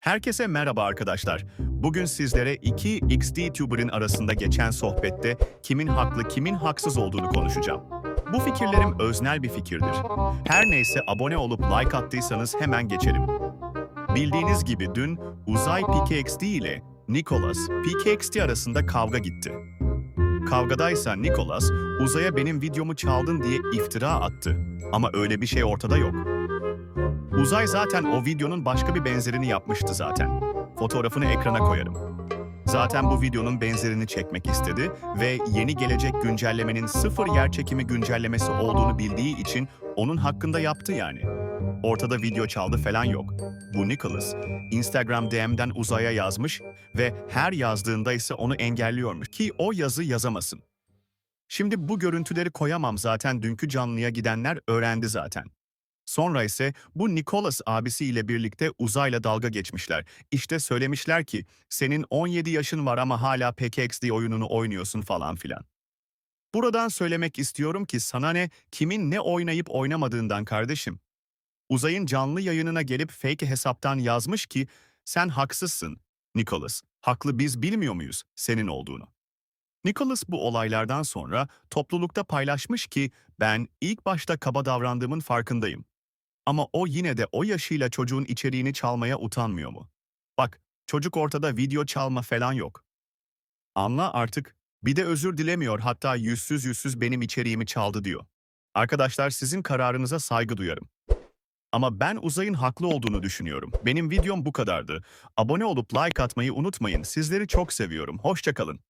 Herkese merhaba arkadaşlar. Bugün sizlere iki XD-Tuber'ın arasında geçen sohbette kimin haklı kimin haksız olduğunu konuşacağım. Bu fikirlerim öznel bir fikirdir. Her neyse abone olup like attıysanız hemen geçelim. Bildiğiniz gibi dün Uzay PKXD ile Nicholas PKXD arasında kavga gitti. Kavgadaysa Nicholas, Uzay'a benim videomu çaldın diye iftira attı. Ama öyle bir şey ortada yok. Uzay zaten o videonun başka bir benzerini yapmıştı zaten. Fotoğrafını ekrana koyarım. Zaten bu videonun benzerini çekmek istedi ve yeni gelecek güncellemenin sıfır yer çekimi güncellemesi olduğunu bildiği için onun hakkında yaptı yani. Ortada video çaldı falan yok. Bu Nicholas, Instagram DM'den uzaya yazmış ve her yazdığında ise onu engelliyormuş ki o yazı yazamasın. Şimdi bu görüntüleri koyamam zaten dünkü canlıya gidenler öğrendi zaten. Sonra ise bu Nicholas abisiyle birlikte uzayla dalga geçmişler. İşte söylemişler ki senin 17 yaşın var ama hala PKXD oyununu oynuyorsun falan filan. Buradan söylemek istiyorum ki sana ne, kimin ne oynayıp oynamadığından kardeşim. Uzay'ın canlı yayınına gelip fake hesaptan yazmış ki sen haksızsın Nicholas. Haklı biz bilmiyor muyuz senin olduğunu. Nicholas bu olaylardan sonra toplulukta paylaşmış ki ben ilk başta kaba davrandığımın farkındayım. Ama o yine de o yaşıyla çocuğun içeriğini çalmaya utanmıyor mu? Bak, çocuk ortada video çalma falan yok. Anla artık. Bir de özür dilemiyor hatta yüzsüz yüzsüz benim içeriğimi çaldı diyor. Arkadaşlar sizin kararınıza saygı duyarım. Ama ben Uzay'ın haklı olduğunu düşünüyorum. Benim videom bu kadardı. Abone olup like atmayı unutmayın. Sizleri çok seviyorum. Hoşçakalın.